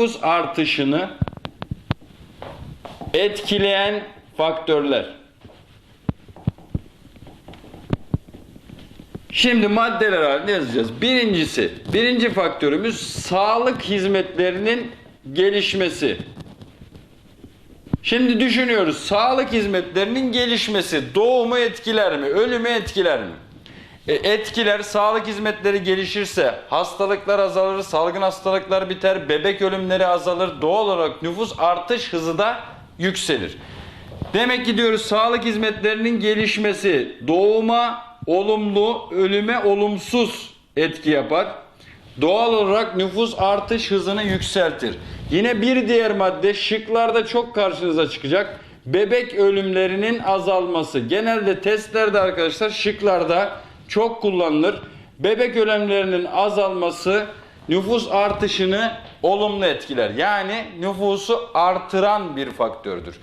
nüfus artışını etkileyen faktörler. Şimdi maddeler halinde yazacağız. Birincisi, birinci faktörümüz sağlık hizmetlerinin gelişmesi. Şimdi düşünüyoruz sağlık hizmetlerinin gelişmesi doğumu etkiler mi, ölümü etkiler mi? E, etkiler, sağlık hizmetleri gelişirse hastalıklar azalır, salgın hastalıklar biter, bebek ölümleri azalır, doğal olarak nüfus artış hızı da yükselir. Demek ki diyoruz sağlık hizmetlerinin gelişmesi doğuma olumlu, ölüme olumsuz etki yapar. Doğal olarak nüfus artış hızını yükseltir. Yine bir diğer madde şıklarda çok karşınıza çıkacak. Bebek ölümlerinin azalması. Genelde testlerde arkadaşlar şıklarda çok kullanılır. Bebek ölümlerinin azalması nüfus artışını olumlu etkiler. Yani nüfusu artıran bir faktördür.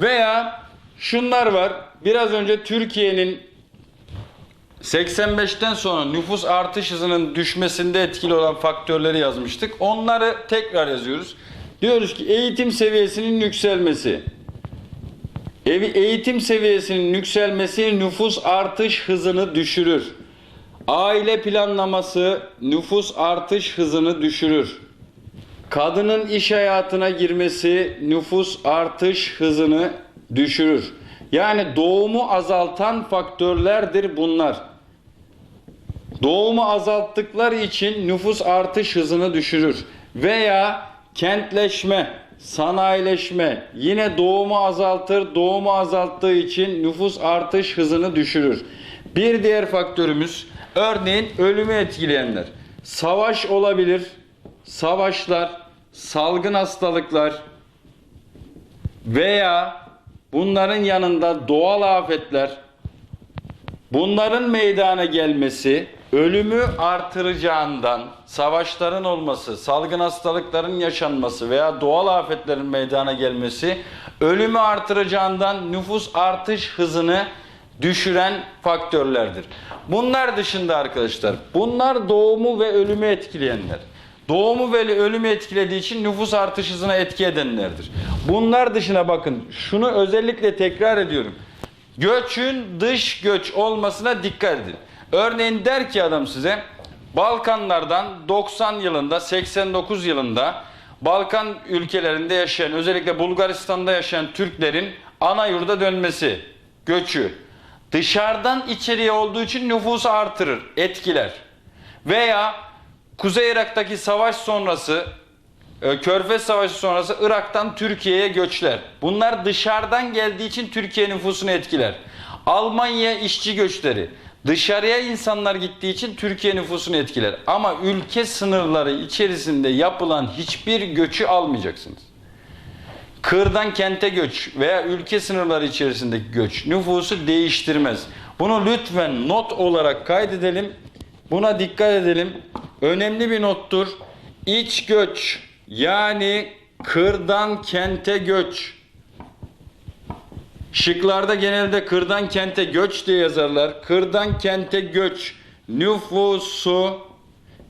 Veya şunlar var. Biraz önce Türkiye'nin 85'ten sonra nüfus artış hızının düşmesinde etkili olan faktörleri yazmıştık. Onları tekrar yazıyoruz. Diyoruz ki eğitim seviyesinin yükselmesi. Evi eğitim seviyesinin yükselmesi nüfus artış hızını düşürür. Aile planlaması nüfus artış hızını düşürür. Kadının iş hayatına girmesi nüfus artış hızını düşürür. Yani doğumu azaltan faktörlerdir bunlar. Doğumu azalttıkları için nüfus artış hızını düşürür. Veya kentleşme, sanayileşme yine doğumu azaltır. Doğumu azalttığı için nüfus artış hızını düşürür. Bir diğer faktörümüz örneğin ölümü etkileyenler. Savaş olabilir. Savaşlar, salgın hastalıklar veya bunların yanında doğal afetler Bunların meydana gelmesi ölümü artıracağından, savaşların olması, salgın hastalıkların yaşanması veya doğal afetlerin meydana gelmesi ölümü artıracağından nüfus artış hızını düşüren faktörlerdir. Bunlar dışında arkadaşlar, bunlar doğumu ve ölümü etkileyenler. Doğumu ve ölümü etkilediği için nüfus artış hızına etki edenlerdir. Bunlar dışına bakın, şunu özellikle tekrar ediyorum. Göçün dış göç olmasına dikkat edin. Örneğin der ki adam size Balkanlardan 90 yılında 89 yılında Balkan ülkelerinde yaşayan özellikle Bulgaristan'da yaşayan Türklerin ana yurda dönmesi, göçü dışarıdan içeriye olduğu için nüfusu artırır, etkiler. Veya Kuzey Irak'taki savaş sonrası e, Körfez Savaşı sonrası Irak'tan Türkiye'ye göçler. Bunlar dışarıdan geldiği için Türkiye nüfusunu etkiler. Almanya işçi göçleri. Dışarıya insanlar gittiği için Türkiye nüfusunu etkiler. Ama ülke sınırları içerisinde yapılan hiçbir göçü almayacaksınız. Kırdan kente göç veya ülke sınırları içerisindeki göç nüfusu değiştirmez. Bunu lütfen not olarak kaydedelim. Buna dikkat edelim. Önemli bir nottur. İç göç yani kırdan kente göç. Şıklarda genelde kırdan kente göç diye yazarlar. Kırdan kente göç nüfusu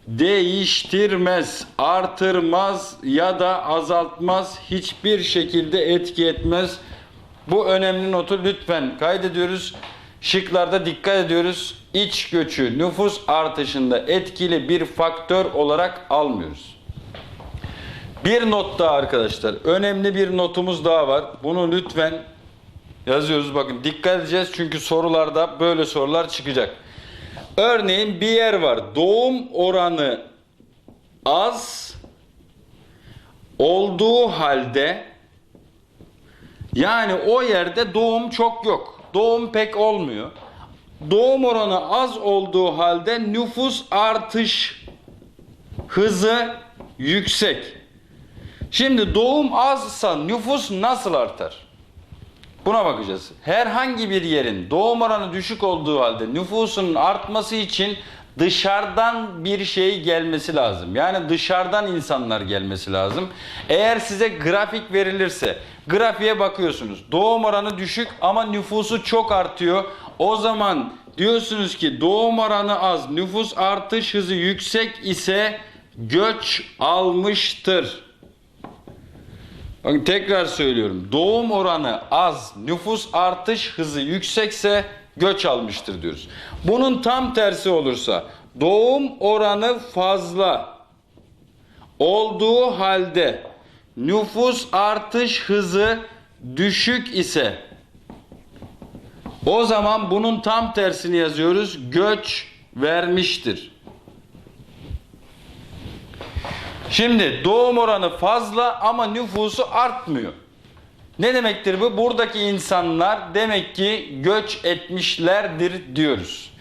değiştirmez, artırmaz ya da azaltmaz, hiçbir şekilde etki etmez. Bu önemli notu lütfen kaydediyoruz. Şıklarda dikkat ediyoruz. İç göçü nüfus artışında etkili bir faktör olarak almıyoruz. Bir not daha arkadaşlar. Önemli bir notumuz daha var. Bunu lütfen yazıyoruz. Bakın dikkat edeceğiz çünkü sorularda böyle sorular çıkacak. Örneğin bir yer var. Doğum oranı az olduğu halde yani o yerde doğum çok yok. Doğum pek olmuyor. Doğum oranı az olduğu halde nüfus artış hızı yüksek. Şimdi doğum azsa nüfus nasıl artar? Buna bakacağız. Herhangi bir yerin doğum oranı düşük olduğu halde nüfusunun artması için dışarıdan bir şey gelmesi lazım. Yani dışarıdan insanlar gelmesi lazım. Eğer size grafik verilirse grafiğe bakıyorsunuz. Doğum oranı düşük ama nüfusu çok artıyor. O zaman diyorsunuz ki doğum oranı az, nüfus artış hızı yüksek ise göç almıştır. Bakın tekrar söylüyorum. Doğum oranı az, nüfus artış hızı yüksekse göç almıştır diyoruz. Bunun tam tersi olursa doğum oranı fazla olduğu halde nüfus artış hızı düşük ise o zaman bunun tam tersini yazıyoruz. Göç vermiştir. Şimdi doğum oranı fazla ama nüfusu artmıyor. Ne demektir bu? Buradaki insanlar demek ki göç etmişlerdir diyoruz.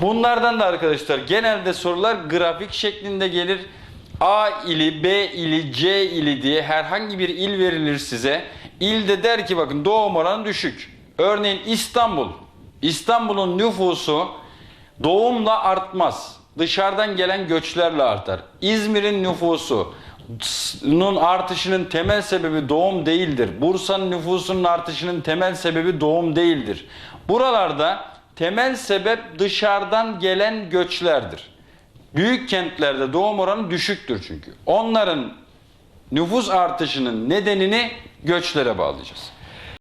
Bunlardan da arkadaşlar genelde sorular grafik şeklinde gelir. A ili, B ili, C ili diye herhangi bir il verilir size. İlde der ki bakın doğum oranı düşük. Örneğin İstanbul. İstanbul'un nüfusu doğumla artmaz. Dışarıdan gelen göçlerle artar. İzmir'in nüfusu nun artışının temel sebebi doğum değildir. Bursa'nın nüfusunun artışının temel sebebi doğum değildir. Buralarda temel sebep dışarıdan gelen göçlerdir. Büyük kentlerde doğum oranı düşüktür çünkü. Onların nüfus artışının nedenini göçlere bağlayacağız.